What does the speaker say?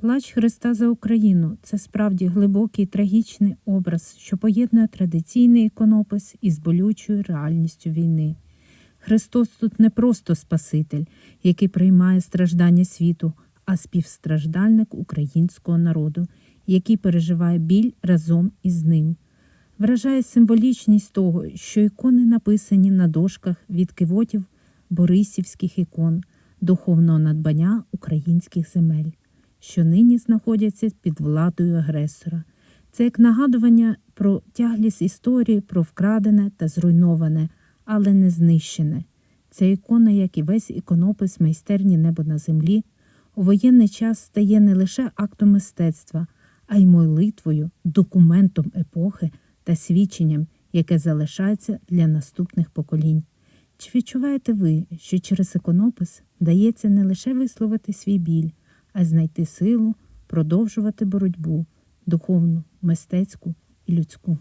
Плач Христа за Україну це справді глибокий трагічний образ, що поєднує традиційний іконопис із болючою реальністю війни. Христос тут не просто Спаситель, який приймає страждання світу, а співстраждальник українського народу, який переживає біль разом із ним. Вражає символічність того, що ікони написані на дошках від кивотів борисівських ікон, духовного надбання українських земель, що нині знаходяться під владою агресора. Це як нагадування про тяглість історії, про вкрадене та зруйноване, але не знищене. Ця ікона, як і весь іконопис майстерні небо на землі, у воєнний час стає не лише актом мистецтва, а й молитвою, документом епохи та свідченням, яке залишається для наступних поколінь. Чи відчуваєте ви, що через іконопис дається не лише висловити свій біль, а знайти силу, продовжувати боротьбу духовну, мистецьку і людську?